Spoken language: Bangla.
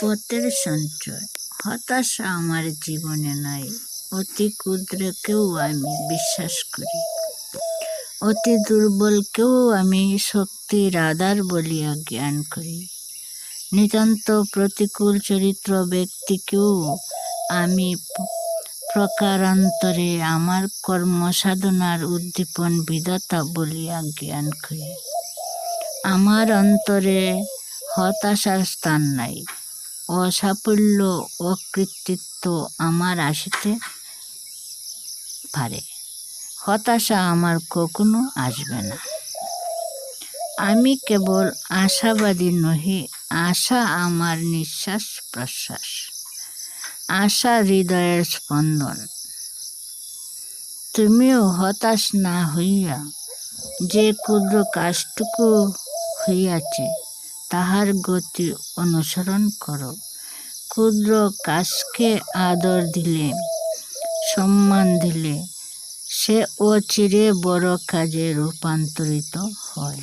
পথের সঞ্চয়। হতাশা আমার জীবনে নাই। অতি ক্ষুদ্রকেও আমি বিশ্বাস করি। অতি দুর্বলকেও আমি শক্তির আধার বলিয়া জ্ঞান করি। নিতান্ত প্রতিকূল চরিত্র ব্যক্তিকেও আমি প্রকারান্তরে আমার কর্মসাধনার উদ্দীপন বিধাতা বলিয়া জ্ঞান করি। আমার অন্তরে হতাশার স্থান নাই। অসাফল্য, অকৃতিত্ব আমার আসিতে পারে। হতাশা আমার কখনো আসবে না। আমি কেবল আশাবাদী নহি, আশা আমার নিঃশ্বাস প্রশ্বাস। আশা হৃদয়ের স্পন্দন। তুমিও হতাশ না হইয়া যে ক্ষুদ্র কাজটুকু হইয়াছে তাহার গতি অনুসরণ করো। ক্ষুদ্র কাজকে আদর দিলে, সম্মান দিলে, সে ও চিরে বড় কাজে রূপান্তরিত হয়।